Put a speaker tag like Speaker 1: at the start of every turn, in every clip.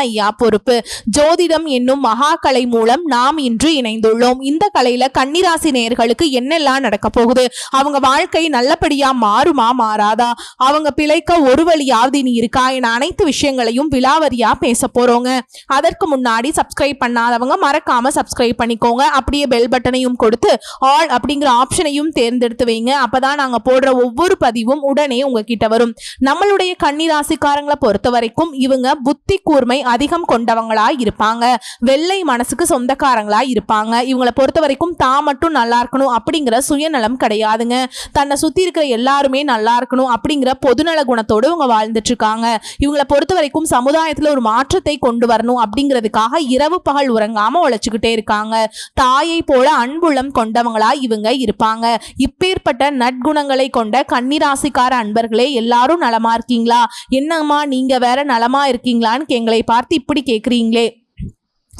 Speaker 1: ஐயா பொறுப்பு ஜோதிடம் என்னும் மகாகலை மூலம் நாம் இன்று இணைந்துள்ளோம். இந்த கலையில கன்னிராசி நேயர்களுக்கு என்னெல்லாம் நடக்க போகுது? அவங்க வாழ்க்கை நல்லபடியா மாறுமா மாறாதா? அவங்க பிழைக்க ஒரு வழியாவது நீ இருக்கா? என அனைத்து விஷயங்களையும் விலாவரியா பேச போறோங்க. அதற்கு முன்னாடி சப்ஸ்கிரைப் பண்ணாதவங்க மறக்காம சப்ஸ்கிரைப் பண்ணிக்கோங்க. அப்படியே பெல் பட்டனையும் கொடுத்து ஆல் அப்படிங்கிற ஆப்ஷனையும் தேர்ந்தெடுத்து வைங்க. அப்பதான் நாங்க போடுற ஒவ்வொரு பதிவும் உடனே உங்ககிட்ட வரும். நம்மளுடைய கன்னிராசிக்காரங்களை பொறுத்த வரைக்கும் இவங்க புத்தி கூர்மை அதிகம் கொண்டவங்களா இருப்பாங்க. வெள்ளை மனசுக்கு சொந்தக்காரங்களா இருப்பாங்க. இவங்களை பொறுத்த வரைக்கும் தான் மட்டும் நல்லா இருக்கணும் அப்படிங்கிற சுயநலம் கிடையாதுங்க. தன்னை சுத்தி இருக்கிற எல்லாருமே நல்லா இருக்கணும் அப்படிங்கிற பொதுநல குணத்தோடு இவங்க வாழ்ந்துட்டு இருக்காங்க இவங்களை பொறுத்த வரைக்கும் சமுதாயத்துல ஒரு மாற்றத்தை கொண்டு வரணும் அப்படிங்கிறதுக்காக இரவு பகல் உறங்காம உழைச்சுக்கிட்டே இருக்காங்க. தாயை போல அன்புள்ளம் கொண்டவங்களா இவங்க இருப்பாங்க. இப்பேற்பட்ட நற்குணங்களை கொண்ட கன்னிராசிக்கார அன்பர்களே எல்லாரும் நலமா இருக்கீங்களா? என்னம்மா நீங்க வேற நலமா இருக்கீங்களான்னு எங்களை பார்த்து இப்படி கேட்குறீங்களே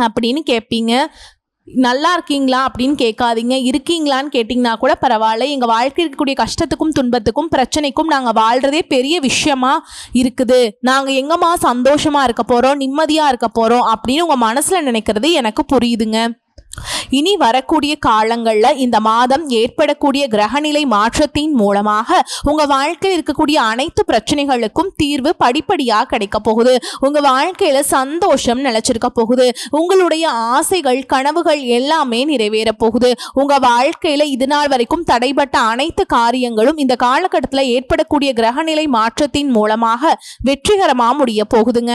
Speaker 1: அப்படின்னு கேட்பீங்க நல்லா இருக்கீங்களா அப்படின்னு கேட்காதீங்க. இருக்கீங்களான்னு கேட்டிங்கன்னா கூட பரவாயில்ல. எங்கள் வாழ்க்கை இருக்கக்கூடிய கஷ்டத்துக்கும் துன்பத்துக்கும் பிரச்சனைக்கும் நாங்கள் வாழ்கிறதே பெரிய விஷயமா இருக்குது. நாங்கள் எங்கம்மா சந்தோஷமாக இருக்க போகிறோம் நிம்மதியாக இருக்க போகிறோம் அப்படின்னு உங்கள் மனசில் நினைக்கிறது எனக்கு புரியுதுங்க. இனி வரக்கூடிய காலங்களில் இந்த மாதம் ஏற்படக்கூடிய கிரகநிலை மாற்றத்தின் மூலமாக உங்க வாழ்க்கையில் இருக்கக்கூடிய அனைத்து பிரச்சனைகளுக்கும் தீர்வு படிப்படியாக கிடைக்க போகுது. உங்க வாழ்க்கையில சந்தோஷம் நிலைச்சிருக்க போகுது. உங்களுடைய ஆசைகள் கனவுகள் எல்லாமே நிறைவேற போகுது. உங்க வாழ்க்கையில இது நாள் வரைக்கும் தடைப்பட்ட அனைத்து காரியங்களும் இந்த காலகட்டத்தில் ஏற்படக்கூடிய கிரகநிலை மாற்றத்தின் மூலமாக வெற்றிகரமாக முடிய போகுதுங்க.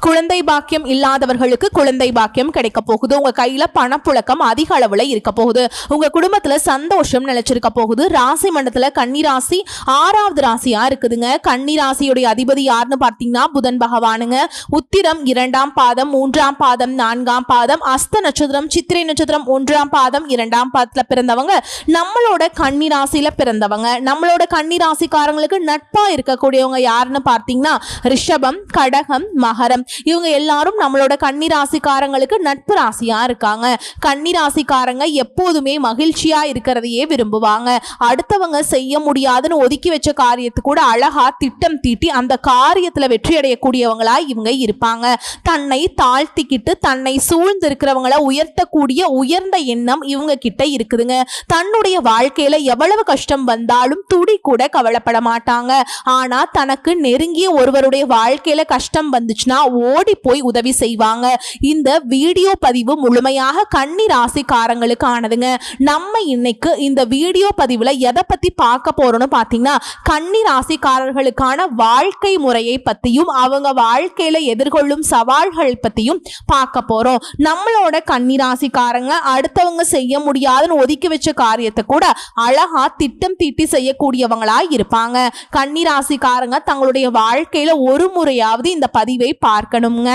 Speaker 1: குழந்தை பாக்கியம் இல்லாதவர்களுக்கு குழந்தை பாக்கியம் கிடைக்க போகுது. உங்க கையில பணப்புழக்கம் அதிக அளவுல இருக்க போகுது. உங்க குடும்பத்துல சந்தோஷம் நிலைச்சிருக்க போகுது. ராசி மண்டலத்துல கன்னிராசி ஆறாவது ராசியா இருக்குதுங்க. கன்னிராசியுடைய அதிபதி யாருன்னு பார்த்தீங்கன்னா புதன் பகவானுங்க. உத்திரம் இரண்டாம் பாதம் மூன்றாம் பாதம் நான்காம் பாதம் அஸ்த நட்சத்திரம் சித்திரை நட்சத்திரம் ஒன்றாம் பாதம் இரண்டாம் பாதத்துல பிறந்தவங்க நம்மளோட கன்னிராசியில பிறந்தவங்க. நம்மளோட கன்னிராசிக்காரங்களுக்கு நட்பா இருக்கக்கூடியவங்க யாருன்னு பார்த்தீங்கன்னா ரிஷபம் கடகம் மகரம் இவங்க எல்லாரும் நம்மளோட கன்னிராசிக்காரங்களுக்கு நட்பு ராசியா இருக்காங்க. கன்னிராசிக்காரங்க எப்போதுமே மகிழ்ச்சியா இருக்கிறதையே விரும்புவாங்க. அடுத்தவங்க செய்ய முடியாதுன்னு ஒதுக்கி வச்ச காரியத்து கூட அழகா திட்டம் தீட்டி அந்த காரியத்துல வெற்றி அடையக்கூடியவங்களா இவங்க இருப்பாங்க. தன்னை தாழ்த்திக்கிட்டு தன்னை சூழ்ந்து இருக்கிறவங்களை உயர்த்தக்கூடிய உயர்ந்த எண்ணம் இவங்க கிட்ட இருக்குதுங்க. தன்னுடைய வாழ்க்கையில எவ்வளவு கஷ்டம் வந்தாலும் துடி கூட கவலைப்பட மாட்டாங்க. ஆனா தனக்கு நெருங்கிய ஒருவருடைய வாழ்க்கையில கஷ்டம் வந்துச்சுன்னா ஓடி போய் உதவி செய்வாங்க. இந்த வீடியோ பதிவு முழுமையாக கன்னி ராசிக்காரங்களுக்கு ஆனதுங்க நம்ம இன்னைக்கு இந்த வீடியோ பதிவுல எதை பத்தி பார்க்க போறோம்னு பாத்தீங்கன்னா கன்னி ராசிக்காரர்களுக்கான வாழ்க்கை முறையை பத்தியும் அவங்க வாழ்க்கையில எதிர்கொள்ளும் சவால்கள் பத்தியும் பார்க்க போறோம். நம்மளோட கன்னி ராசிக்காரங்க அடுத்தவங்க செய்ய முடியாதுன்னு ஒதுக்கி வச்ச காரியத்தை கூட அழகா திட்டம் தீட்டி செய்யக்கூடியவங்களா இருப்பாங்க. கன்னி ராசிக்காரங்க தங்களுடைய வாழ்க்கையில ஒரு முறையாவது இந்த பதிவை பார்க்கணுங்க.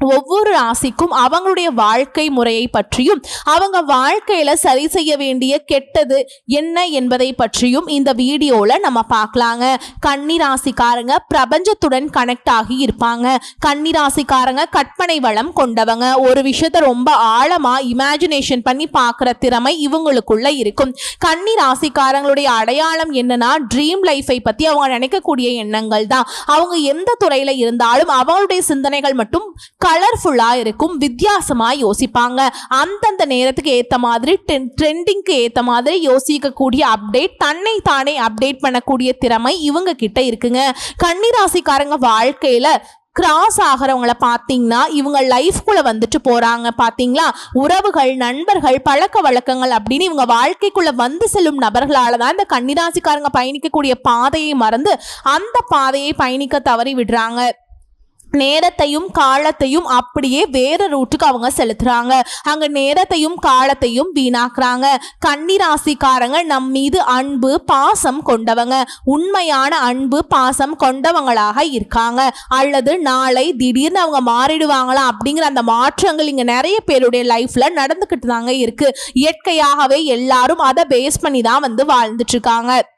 Speaker 1: ஒவ்வொரு ராசிக்கும் அவங்களுடைய வாழ்க்கை முறையை பற்றியும் அவங்க வாழ்க்கையில சரி செய்ய வேண்டிய கெட்டது என்ன என்பதை பற்றியும் இந்த வீடியோல நம்ம பார்க்கலாங்க. கன்னி ராசிக்காரங்க பிரபஞ்சத்துடன் கனெக்ட் ஆகி இருப்பாங்க. கன்னி ராசிக்காரங்க கற்பனை வளம் கொண்டவங்க. ஒரு விஷயத்த ரொம்ப ஆழமா இமேஜினேஷன் பண்ணி பார்க்குற திறமை இவங்களுக்குள்ள இருக்கும். கன்னி ராசிக்காரங்களுடைய அடையாளம் என்னன்னா ட்ரீம் லைஃபை பத்தி அவங்க நினைக்கக்கூடிய எண்ணங்கள் தான் அவங்க எந்த துறையில இருந்தாலும் அவங்களுடைய சிந்தனைகள் மட்டும் கலர்ஃபுல்லாக இருக்கும் வித்தியாசமாக யோசிப்பாங்க. அந்தந்த நேரத்துக்கு ஏற்ற மாதிரி ட்ரெண்டிங்க்கு ஏற்ற மாதிரி யோசிக்கக்கூடிய அப்டேட் தன்னை தானே அப்டேட் பண்ணக்கூடிய திறமை இவங்க கிட்ட இருக்குங்க. கன்னிராசிக்காரங்க வாழ்க்கையில் கிராஸ் ஆகிறவங்கள பார்த்தீங்கன்னா இவங்க லைஃப்குள்ளே வந்துட்டு போகிறாங்க பார்த்தீங்களா உறவுகள் நண்பர்கள் பழக்க வழக்கங்கள் அப்படின்னு இவங்க வாழ்க்கைக்குள்ளே வந்து செல்லும் நபர்களால் தான் இந்த கன்னிராசிக்காரங்க பயணிக்கக்கூடிய பாதையை மறந்து அந்த பாதையை பயணிக்க தவறி விடுறாங்க. நேரத்தையும் காலத்தையும் அப்படியே வேற ரூட்டுக்கு அவங்க செலுத்துறாங்க. அங்க நேரத்தையும் காலத்தையும் வீணாக்குறாங்க. கன்னிராசிக்காரங்க நம் மீது அன்பு பாசம் கொண்டவங்க. உண்மையான அன்பு பாசம் கொண்டவங்களாக இருக்காங்க. அல்லது நாளை திடீர்னு அவங்க மாறிடுவாங்களா அப்படிங்கிற அந்த மாற்றங்கள் இங்க நிறைய பேருடைய லைஃப்ல நடந்துக்கிட்டு தாங்க இருக்கு. இயற்கையாகவே எல்லாரும் அதை பேஸ் பண்ணி தான் வந்து வாழ்ந்துட்டு இருக்காங்க.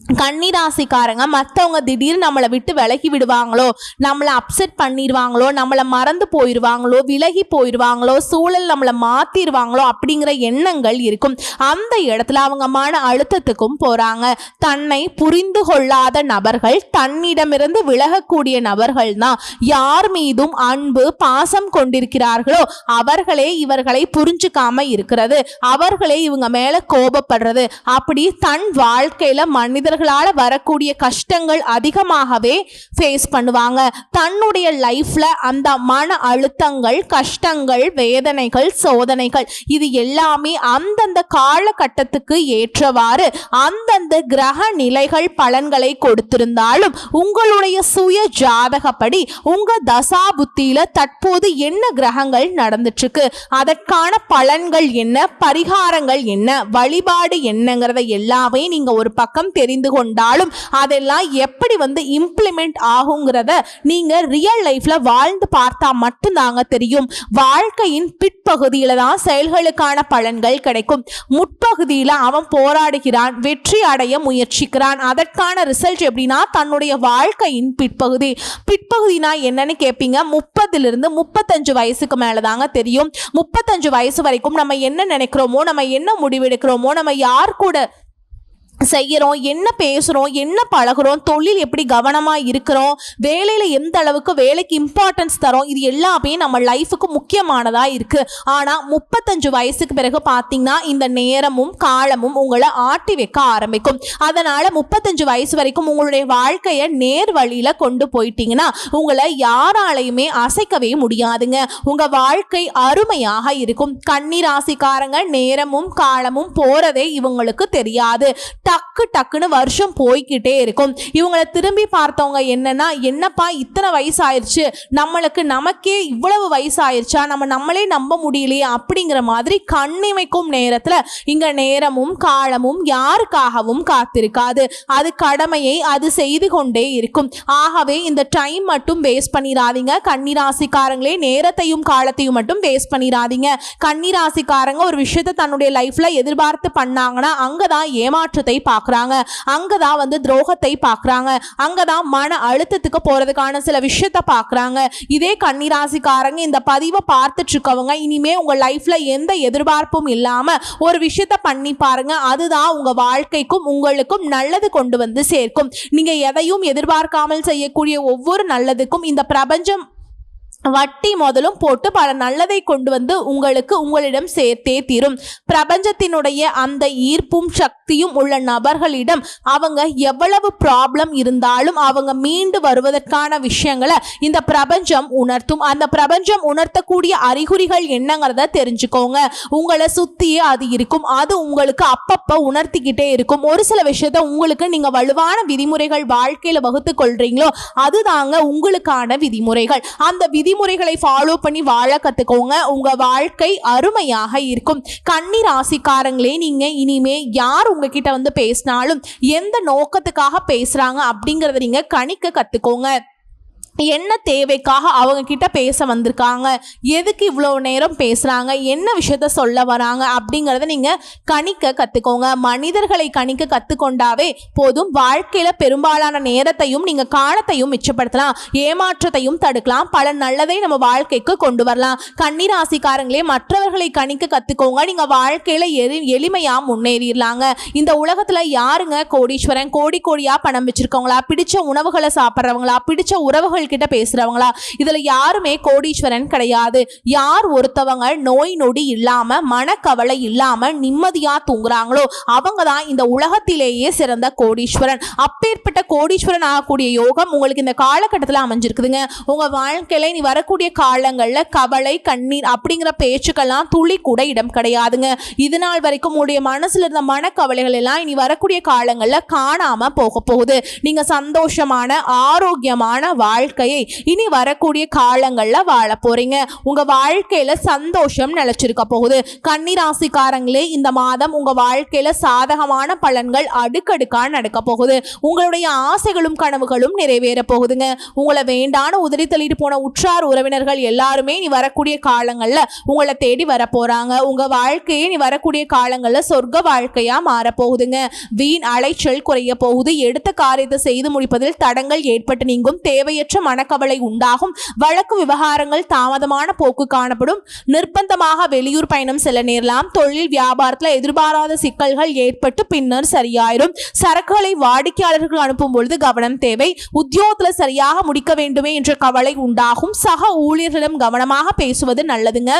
Speaker 1: கன்னிராசிக்காரங்க மற்றவங்க திடீர்னு நம்மளை விட்டு விலகி விடுவாங்களோ நம்மளை அப்செட் பண்ணிடுவாங்களோ நம்மளை மறந்து போயிடுவாங்களோ விலகி போயிடுவாங்களோ சூழல் நம்மளை மாற்றிடுவாங்களோ அப்படிங்கிற எண்ணங்கள் இருக்கும். அந்த இடத்துல அவங்க மன அழுத்தத்துக்கும் போகிறாங்க தன்னை புரிந்து கொள்ளாத நபர்கள் தன்னிடமிருந்து விலகக்கூடிய நபர்கள் தான் யார் மீதும் அன்பு பாசம் கொண்டிருக்கிறார்களோ அவர்களே இவர்களை புரிஞ்சுக்காம இருக்கிறது. அவர்களே இவங்க மேலே கோபப்படுறது. அப்படி தன் வாழ்க்கையில் மனித மனிதர்களால் வரக்கூடிய கஷ்டங்கள் அதிகமாகவே ஃபேஸ் பண்ணுவாங்க. தன்னுடைய லைஃப்ல அந்த மன அழுத்தங்கள் கஷ்டங்கள் வேதனைகள் சோதனைகள் இது எல்லாமே அந்தந்த காலகட்டத்துக்கு ஏற்றவாறு அந்தந்த கிரக நிலைகள் பலன்களை கொடுத்திருந்தாலும் உங்களுடைய சுய ஜாதகப்படி உங்க தசா புத்தியில தற்போது என்ன கிரகங்கள் நடந்துட்டுருக்கு? அதற்கான பலன்கள் என்ன? பரிகாரங்கள் என்ன? வழிபாடு என்னங்கிறத எல்லாமே நீங்க ஒரு பக்கம் தெரிந்து கொண்டாலும் அதெல்லாம் எப்படி வந்து இம்ப்ளிமெண்ட் ஆகுங்கிறத நீங்கள் ரியல் லைஃப்பில் வாழ்ந்து பார்த்தா மட்டும்தாங்க தெரியும். வாழ்க்கையின் பிற்பகுதியில் தான் செயல்களுக்கான பலன்கள் கிடைக்கும். முற்பகுதியில் அவன் போராடுகிறான் வெற்றி அடைய முயற்சிக்கிறான். அதற்கான ரிசல்ட் எப்படின்னா தன்னுடைய வாழ்க்கையின் பிற்பகுதி. பிற்பகுதினா என்னன்னு கேட்பீங்க முப்பதுலேருந்து முப்பத்தஞ்சு வயசுக்கு மேலே தாங்க தெரியும். முப்பத்தஞ்சு வயசு வரைக்கும் நம்ம என்ன நினைக்கிறோமோ நம்ம என்ன முடிவெடுக்கிறோமோ நம்ம யார் கூட செய்கிறோம் என்ன பேசுகிறோம் என்ன பழகுறோம் தொழில் எப்படி கவனமாக இருக்கிறோம் வேலையில் எந்த அளவுக்கு வேலைக்கு இம்பார்ட்டன்ஸ் தரோம் இது எல்லாமே நம்ம லைஃபுக்கு முக்கியமானதாக இருக்குது ஆனால் முப்பத்தஞ்சு வயசுக்கு பிறகு பார்த்தீங்கன்னா இந்த நேரமும் காலமும் உங்களை ஆட்டி வைக்க ஆரம்பிக்கும். அதனால் முப்பத்தஞ்சு வயசு வரைக்கும் உங்களுடைய வாழ்க்கையை நேர் வழியில் கொண்டு போயிட்டீங்கன்னா உங்களை யாராலையுமே அசைக்கவே முடியாதுங்க. உங்கள் வாழ்க்கை அருமையாக இருக்கும். கன்னி ராசிக்காரங்க நேரமும் காலமும் போகிறதே இவங்களுக்கு தெரியாது. டக்கு டக்குன்னு வருஷம் போய்க்கிட்டே இருக்கும். இவங்களை திரும்பி பார்த்தவங்க என்னன்னா என்னப்பா இத்தனை வயசு ஆயிடுச்சு நம்மளுக்கு நமக்கே இவ்வளவு வயசு ஆயிடுச்சா நம்ம நம்மளே நம்ப முடியலையே? அப்படிங்கிற மாதிரி கண்ணிமைக்கும் நேரத்தில் இங்கே நேரமும் காலமும் யாருக்காகவும் காத்திருக்காது. அது கடமையை அது செய்து கொண்டே இருக்கும். ஆகவே இந்த டைம் மட்டும் வேஸ்ட் பண்ணிடாதீங்க கன்னிராசிக்காரங்களே நேரத்தையும் காலத்தையும் மட்டும் வேஸ்ட் பண்ணிடாதீங்க கன்னிராசிக்காரங்க ஒரு விஷயத்தை தன்னுடைய லைஃப்பில் எதிர்பார்த்து பண்ணாங்கன்னா அங்கதான் ஏமாற்றத்தை பார்க்குறாங்க. அங்கே தான் வந்து துரோகத்தை பார்க்குறாங்க. அங்கே தான் மன அழுத்தத்துக்கு போகிறதுக்கான சில விஷயத்த பார்க்குறாங்க. இதே கன்னிராசிக்காரங்க இந்த பதிவை பார்த்துட்டு இருக்கவங்க இனிமே உங்கள் லைஃப்பில் எந்த எதிர்பார்ப்பும் இல்லாமல் ஒரு விஷயத்த பண்ணி பாருங்க. அதுதான் உங்கள் வாழ்க்கைக்கும் உங்களுக்கும் நல்லது கொண்டு வந்து சேர்க்கும். நீங்கள் எதையும் எதிர்பார்க்காமல் செய்யக்கூடிய ஒவ்வொரு நல்லதுக்கும் இந்த பிரபஞ்சம் வட்டி முதலும் போட்டு பல நல்லதை கொண்டு வந்து உங்களுக்கு உங்களிடம் சேர்த்தே தீரும். பிரபஞ்சத்தினுடைய அந்த ஈர்ப்பும் சக்தியும் உள்ள நபர்களிடம் அவங்க எவ்வளவு ப்ராப்ளம் இருந்தாலும் அவங்க மீண்டு வருவதற்கான விஷயங்களை இந்த பிரபஞ்சம் உணர்த்தும். அந்த பிரபஞ்சம் உணர்த்தக்கூடிய அறிகுறிகள் என்னங்கிறத தெரிஞ்சுக்கோங்க. உங்களை சுத்தியே அது இருக்கும். அது உங்களுக்கு அப்பப்போ உணர்த்திக்கிட்டே இருக்கும். ஒரு சில விஷயத்த உங்களுக்கு நீங்க வலுவான விதிமுறைகள் வாழ்க்கையில வகுத்து கொள்றீங்களோ அதுதாங்க உங்களுக்கான விதிமுறைகள். அந்த விதிமுறைகளை ஃபாலோ பண்ணி வாழ கற்றுக்கோங்க உங்கள் வாழ்க்கை அருமையாக இருக்கும். கன்னி ராசிக்காரங்களே நீங்கள் இனிமே யார் உங்ககிட்ட வந்து பேசினாலும் எந்த நோக்கத்துக்காக பேசுகிறாங்க அப்படிங்கிறத நீங்கள் கணிக்க கற்றுக்கோங்க என்ன தேவைக்காக அவங்க கிட்ட பேச வந்திருக்காங்க? எதுக்கு இவ்வளோ நேரம் பேசுகிறாங்க என்ன விஷயத்த சொல்ல வராங்க? அப்படிங்கிறத நீங்கள் கணிக்க கற்றுக்கோங்க மனிதர்களை கணிக்க கற்றுக்கொண்டாவே போதும். வாழ்க்கையில் பெரும்பாலான நேரத்தையும் நீங்கள் காலத்தையும் மிச்சப்படுத்தலாம். ஏமாற்றத்தையும் தடுக்கலாம். பல நல்லதை நம்ம வாழ்க்கைக்கு கொண்டு வரலாம். கன்னிராசிக்காரங்களே மற்றவர்களை கணிக்க கற்றுக்கோங்க நீங்கள் வாழ்க்கையில் எளி எளிமையாக முன்னேறிடலாங்க. இந்த உலகத்தில் யாருங்க? கோடீஸ்வரன். கோடி கோடியாக பணம் வச்சுருக்கவங்களா? பிடிச்ச உணவுகளை சாப்பிட்றவங்களா? பிடிச்ச உறவுகள் கிட்ட பேசுறவங்களா? இதுல யாருமே கோடீஸ்வரன் கிடையாது. யார் ஒருத்தவங்க நோய் நொடி இல்லாம மனக்கவலை இல்லாம நிம்மதியா தூங்குறாங்களோ அவங்க தான் இந்த உலகத்திலேயே சிறந்த கோடீஸ்வரன். அப்பேற்பட்ட கோடீஸ்வரன் ஆகக்கூடிய யோகம் உங்களுக்கு இந்த காலகட்டத்தில் அமைஞ்சிருக்குதுங்க. உங்க வாழ்க்கையில நீ வரக்கூடிய காலங்கள்ல கவலை கண்ணீர் அப்படிங்கிற பேச்சுக்கெல்லாம் துளி கூட இடம் கிடையாதுங்க. இது நாள் வரைக்கும் உங்களுடைய மனசுல இருந்த மனக்கவலைகள் எல்லாம் இனி வரக்கூடிய காலங்கள்ல காணாம போக போகுது. நீங்க சந்தோஷமான ஆரோக்கியமான வாழ்க்கை வாழ்க்கையை இனி வரக்கூடிய காலங்களில் வாழ போறீங்க. உங்க வாழ்க்கையில சந்தோஷம் நிலச்சிருக்க போகுது. கன்னிராசிக்காரங்களே இந்த மாதம் உங்க வாழ்க்கையில சாதகமான பலன்கள் அடுக்கடுக்கா நடக்க போகுது. உங்களுடைய ஆசைகளும் கனவுகளும் நிறைவேற போகுதுங்க. உங்களை வேண்டான உதிரி தள்ளிட்டு போன உற்றார் உறவினர்கள் எல்லாருமே நீ வரக்கூடிய காலங்களில் உங்களை தேடி வர போறாங்க. உங்க வாழ்க்கையே நீ வரக்கூடிய காலங்களில் சொர்க்க வாழ்க்கையா மாற போகுதுங்க. வீண் அலைச்சல் குறைய போகுது. எடுத்த காரியத்தை செய்து முடிப்பதில் தடங்கள் ஏற்பட்டு நீங்கும். தேவையற்ற மனக்கவலை உண்டாகும். வழக்கு விவகாரங்கள் தாமதமான போக்கு காணப்படும். நிர்பந்தமாக வெளியூர் பயணம் செல்ல நேரலாம். தொழில் வியாபாரத்துல எதிர்பாராத சிக்கல்கள் ஏற்பட்டு பின்னர் சரியாயிரும். சரக்குகளை வாடிக்கையாளர்கள் அனுப்பும் பொழுது கவனம் தேவை. உத்தியோகத்துல சரியாக முடிக்க வேண்டுமே என்ற கவலை உண்டாகும். சக ஊழியர்களிடம் கவனமாக பேசுவது நல்லதுங்க.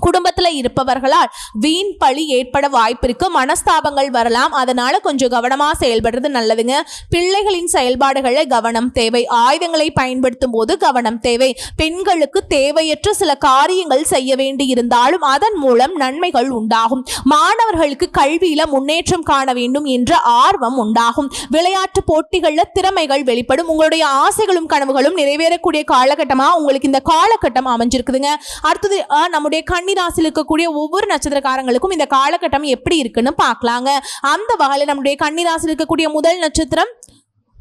Speaker 1: குடும்பத்தில் இருப்பவர்களால் வீண் பழி ஏற்பட வாய்ப்பிருக்கு. மனஸ்தாபங்கள் வரலாம். அதனால கொஞ்சம் கவனமாக செயல்படுறது நல்லதுங்க. பிள்ளைகளின் செயல்பாடுகளை கவனம் தேவை. ஆயுதங்களை பயன்படுத்தும் போது கவனம் தேவை. பெண்களுக்கு தேவையற்ற சில காரியங்கள் செய்ய வேண்டி இருந்தாலும் அதன் மூலம் நன்மைகள் உண்டாகும். மாணவர்களுக்கு கல்வியில முன்னேற்றம் காண வேண்டும் என்ற ஆர்வம் உண்டாகும். விளையாட்டு போட்டிகளில் திறமைகள் வெளிப்படும். உங்களுடைய ஆசைகளும் கனவுகளும் நிறைவேறக்கூடிய காலகட்டமாக உங்களுக்கு இந்த காலகட்டம் அமைஞ்சிருக்குதுங்க. அடுத்தது நம்முடைய நம்முடைய கன்னிராசியில் இருக்கக்கூடிய ஒவ்வொரு நட்சத்திரக்காரங்களுக்கும் இந்த காலகட்டம் எப்படி இருக்குன்னு பார்க்கலாங்க. அந்த வகையில் நம்முடைய கன்னிராசியில் இருக்கக்கூடிய முதல் நட்சத்திரம்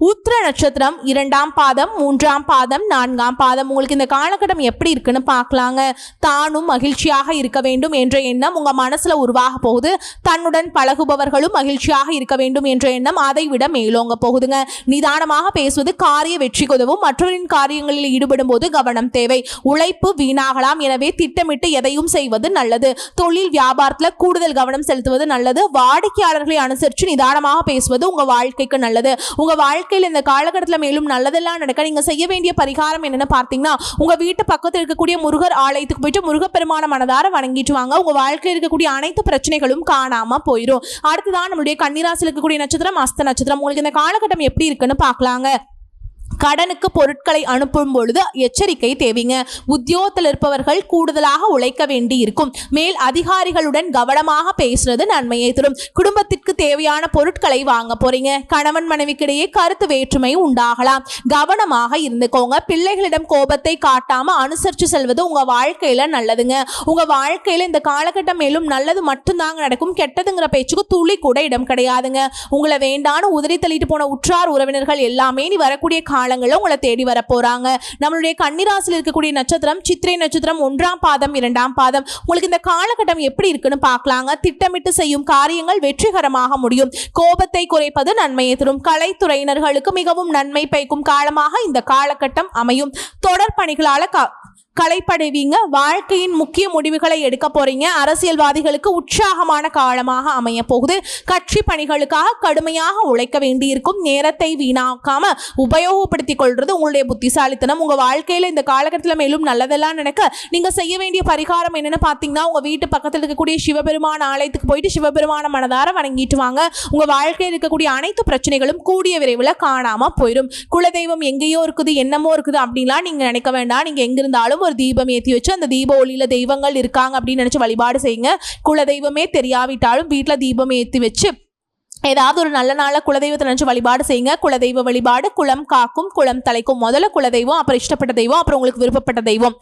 Speaker 1: உத்திர நட்சத்திரம் இரண்டாம் பாதம் மூன்றாம் பாதம் நான்காம் பாதம். உங்களுக்கு இந்த காலகட்டம் எப்படி இருக்குன்னு பார்க்கலாங்க. தானும் மகிழ்ச்சியாக இருக்க வேண்டும் என்ற எண்ணம் உங்க மனசுல உருவாக போகுது. தன்னுடன் பழகுபவர்களும் மகிழ்ச்சியாக இருக்க வேண்டும் என்ற எண்ணம் அதை விட மேலோங்க போகுதுங்க. நிதானமாக பேசுவது காரிய வெற்றி உதவும். மற்றவரின் காரியங்களில் ஈடுபடும் போது கவனம் தேவை. உழைப்பு வீணாகலாம். எனவே திட்டமிட்டு எதையும் செய்வது நல்லது. தொழில் வியாபாரத்தில் கூடுதல் கவனம் செலுத்துவது நல்லது. வாடிக்கையாளர்களை அனுசரித்து நிதானமாக பேசுவது உங்க வாழ்க்கைக்கு நல்லது. உங்க வாழ்க்கையில் இந்த காலகட்டத்தில் மேலும் நல்லதெல்லாம் நடக்க நீங்கள் செய்ய வேண்டிய பரிகாரம் என்னென்னு பார்த்தீங்கன்னா உங்கள் வீட்டு பக்கத்தில் இருக்கக்கூடிய முருகர் ஆலயத்துக்கு போயிட்டு முருகப்பெருமான மனதார வணங்கிட்டு வாங்க. உங்கள் வாழ்க்கையில் இருக்கக்கூடிய அனைத்து பிரச்சனைகளும் காணாமல் போயிடும் அடுத்ததான் நம்மளுடைய கன்னிராசியில் இருக்கக்கூடிய நட்சத்திரம் அஸ்த நட்சத்திரம். உங்களுக்கு இந்த காலகட்டம் எப்படி இருக்குன்னு பார்க்கலாங்க. கடனுக்கு பொருட்களை அனுப்பும் பொழுது எச்சரிக்கை தேவைங்க. உத்தியோகத்தில் இருப்பவர்கள் கூடுதலாக உழைக்க வேண்டி இருக்கும் மேல் அதிகாரிகளுடன் கவனமாக பேசுறது நன்மையை தரும். குடும்பத்திற்கு தேவையான பொருட்களை வாங்க போறீங்க. கணவன் மனைவிக்கிடையே கருத்து வேற்றுமை உண்டாகலாம். கவனமாக இருந்துக்கோங்க. பிள்ளைகளிடம் கோபத்தை காட்டாம அனுசரித்து செல்வது உங்க வாழ்க்கையில நல்லதுங்க. உங்க வாழ்க்கையில இந்த காலகட்டம் மேலும் நல்லது மட்டும்தாங்க நடக்கும். கெட்டதுங்கிற பேச்சுக்கு துளி கூட இடம் கிடையாதுங்க. உங்களை வேண்டான்னு உதறி தள்ளிட்டு போன உற்றார் உறவினர்கள் எல்லாமே நீ வரக்கூடிய காலங்களில் உங்களை தேடி வர போறாங்க நம்மளுடைய கன்னிராசியில் இருக்கக்கூடிய நட்சத்திரம் சித்திரை நட்சத்திரம் ஒன்றாம் பாதம் இரண்டாம் பாதம். உங்களுக்கு இந்த காலகட்டம் எப்படி இருக்குன்னு பார்க்கலாங்க. திட்டமிட்டு செய்யும் காரியங்கள் வெற்றிகரமாக முடியும். கோபத்தை குறைப்பது நன்மையை தரும். கலைத்துறையினர்களுக்கு மிகவும் நன்மை பயக்கும் காலமாக இந்த காலகட்டம் அமையும். தொடர் பணிகளால் களைப்படைவீங்க வாழ்க்கையின் முக்கிய முடிவுகளை எடுக்க போறீங்க. அரசியல்வாதிகளுக்கு உற்சாகமான காலமாக அமைய போகுது. கட்சி பணிகளுக்காக கடுமையாக உழைக்க வேண்டியிருக்கும். நேரத்தை வீணாக்காம உபயோகப்படுத்திக் கொள்றது உங்களுடைய புத்திசாலித்தனம். உங்க வாழ்க்கையில இந்த காலகட்டத்தில் மேலும் நல்லதெல்லாம் நடக்க நீங்க செய்ய வேண்டிய பரிகாரம் என்னன்னு பார்த்தீங்கன்னா உங்க வீட்டு பக்கத்தில் இருக்கக்கூடிய சிவபெருமான ஆலயத்துக்கு போயிட்டு சிவபெருமான மனதார வணங்கிட்டு வாங்க. உங்க வாழ்க்கையில் இருக்கக்கூடிய அனைத்து பிரச்சனைகளும் கூடிய விரைவில் காணாம போயிடும் குலதெய்வம் எங்கேயோ இருக்குது என்னமோ இருக்குது அப்படின்லாம் நீங்க நினைக்க வேண்டாம். நீங்க எங்கிருந்தாலும் ஒரு தீபம் ஏற்றி வச்சு அந்த தீப ஒளியில தெய்வங்கள் இருக்காங்க அப்படின்னு நினைச்சு வழிபாடு செய்யுங்க. குல தெய்வமே தெரியாவிட்டாலும் வீட்டில் தீபம் ஏற்றி வச்சு ஏதாவது ஒரு நல்ல நாளில் குலதெய்வத்தை நினச்சி வழிபாடு செய்யுங்க. குலதெய்வ வழிபாடு குளம் காக்கும் குளம் தலைக்கும். முதல்ல குலதெய்வம் அப்புறம் இஷ்டப்பட்ட தெய்வம் அப்புறம் உங்களுக்கு விருப்பப்பட்ட தெய்வம்.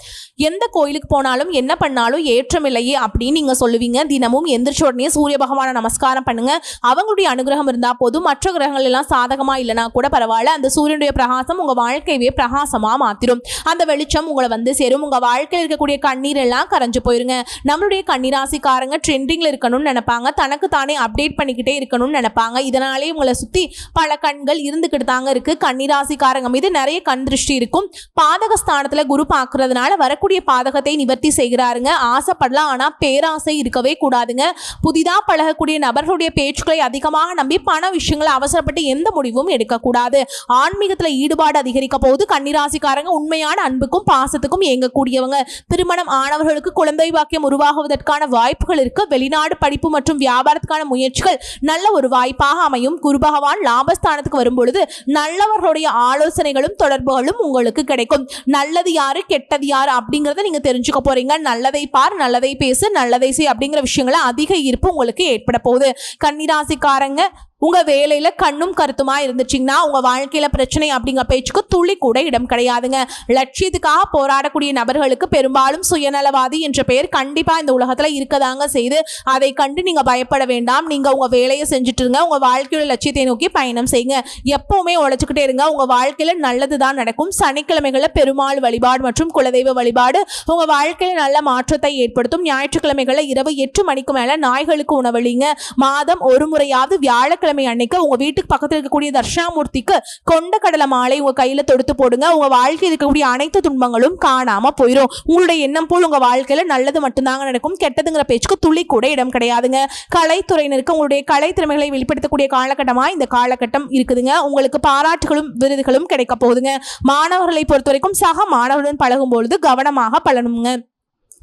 Speaker 1: எந்த கோயிலுக்கு போனாலும் என்ன பண்ணாலும் ஏற்றமில்லையே அப்படின்னு நீங்கள் சொல்லுவீங்க. தினமும் எந்திரிச்ச உடனே சூரிய பகவானை நமஸ்காரம் பண்ணுங்க. அவங்களுடைய அனுகிரகம் இருந்தால் போதும். மற்ற கிரகங்கள் எல்லாம் சாதகமாக இல்லைனா கூட பரவாயில்ல. அந்த சூரியனுடைய பிரகாசம் உங்கள் வாழ்க்கையவே பிரகாசமாக மாத்திரும். அந்த வெளிச்சம் உங்களை வந்து சேரும். உங்கள் வாழ்க்கையில் இருக்கக்கூடிய கண்ணீர் எல்லாம் கரைஞ்சு போயிருங்க. நம்மளுடைய கண்ணீராசிக்காரங்க ட்ரெண்டிங்கில் இருக்கணும்னு நினைப்பாங்க. தனக்கு தானே அப்டேட் பண்ணிக்கிட்டே இருக்கணும்னு நினைப்பாங்க. இதனாலே உங்களை சுத்தி பல கண்கள் இருந்துக்கிட்டு தாங்க இருக்கு. கன்னிராசிக்காரங்க மீது நிறைய கண் திருஷ்டி இருக்கும். பாதக ஸ்தானத்தில் குரு பார்க்கறதுனால வரக்கூடிய பாதகத்தை நிவர்த்தி செய்கிறாருங்க. ஆசைப்படலாம் ஆனா பேராசை இருக்கவே கூடாதுங்க. புதிதா பழகக்கூடிய நபர்களுடைய பேச்சுக்களை அதிகமாக நம்பி பண விஷயங்களை அவசரப்பட்டு எந்த முடிவும் எடுக்கக்கூடாது. ஆன்மீகத்துல ஈடுபாடு அதிகரிக்க போது கன்னிராசிக்காரங்க உண்மையான அன்புக்கும் பாசத்துக்கும் இயங்கக்கூடியவங்க. திருமணம் ஆனவர்களுக்கு குழந்தை வாக்கியம் உருவாகுவதற்கான வாய்ப்புகள் இருக்கு. வெளிநாடு படிப்பு மற்றும் வியாபாரத்துக்கான முயற்சிகள் நல்ல ஒரு வாய்ப்பாக அமையும். குரு பகவான் லாபஸ்தானத்துக்கு வரும்பொழுது நல்லவர்களுடைய ஆலோசனைகளும் தொடர்புகளும் உங்களுக்கு கிடைக்கும். நல்லது யாரு கெட்டது யாரு அப்படிங்கிறத நீங்க தெரிஞ்சுக்க போறீங்க. நல்லதை பார் நல்லதை பேசு நல்லதை செய் அப்படிங்கிற விஷயங்களை அதிக ஈர்ப்பு உங்களுக்கு ஏற்பட போகுது. கன்னிராசிக்காரங்க உங்க வேலையில கண்ணும் கருத்துமா இருந்துச்சிங்கன்னா உங்க வாழ்க்கையில பிரச்சனை அப்படிங்கிற பேச்சுக்கு துளி கூட இடம் கிடையாதுங்க. லட்சியத்துக்காக போராடக்கூடிய நபர்களுக்கு பெரும்பாலும் சுயநலவாதி என்ற பெயர் கண்டிப்பா இந்த உலகத்துல இருக்கதாங்க செய்து அதை கண்டு நீங்க பயப்பட வேண்டாம். நீங்க உங்க வேலையை செஞ்சுட்டு இருங்க. உங்க வாழ்க்கையோட லட்சியத்தை நோக்கி பயணம் செய்யுங்க. எப்பவுமே உழைச்சுக்கிட்டே இருங்க. உங்க வாழ்க்கையில நல்லது தான் நடக்கும். சனிக்கிழமைகளில் பெருமாள் வழிபாடு மற்றும் குலதெய்வ வழிபாடு உங்க வாழ்க்கையில நல்ல மாற்றத்தை ஏற்படுத்தும். ஞாயிற்றுக்கிழமைகளில் இரவு எட்டு மணிக்கு மேல நாய்களுக்கு உணவளிங்க. மாதம் ஒரு முறையாவது வியாழக்கிழமை அன்னைக்கு உங்க வீட்டுக்கு பக்கத்தில் இருக்கக்கூடிய தர்ஷாமூர்த்திக்கு கொண்ட கடலை மாலை உங்க கையில தொடுத்து போடுங்க. உங்க வாழ்க்கையில் இருக்கக்கூடிய அனைத்து துன்பங்களும் காணாம போயிடும் உங்களுடைய எண்ணம் போல் உங்க வாழ்க்கையில நல்லது மட்டும்தாங்க நடக்கும். கெட்டதுங்கிற பேச்சுக்கு துளி கூட இடம் கிடையாதுங்க. கலைத்துறையினருக்கு உங்களுடைய கலை திறமைகளை வெளிப்படுத்தக்கூடிய காலகட்டமா இந்த காலகட்டம் இருக்குதுங்க. உங்களுக்கு பாராட்டுகளும் விருதுகளும் கிடைக்க போகுதுங்க. மாணவர்களை பொறுத்த வரைக்கும் சக மாணவருடன் பழகும் பொழுது கவனமாக பழனுங்க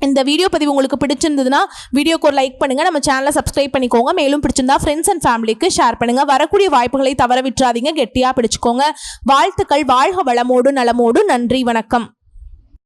Speaker 1: இந்த வீடியோ பதிவு உங்களுக்கு பிடிச்சிருந்ததுன்னா வீடியோக்கு ஒரு லைக் பண்ணுங்க. நம்ம சேனலை சப்ஸ்கிரைப் பண்ணிக்கோங்க. மேலும் பிடிச்சிருந்தா ஃப்ரெண்ட்ஸ் அண்ட் ஃபேமிலிக்கு ஷேர் பண்ணுங்கள் வரக்கூடிய வாய்ப்புகளை தவற விட்டுறாதீங்க. கெட்டியாக பிடிச்சிக்கோங்க. வாழ்த்துக்கள். வாழ்க வளமோடு நலமோடு. நன்றி. வணக்கம்.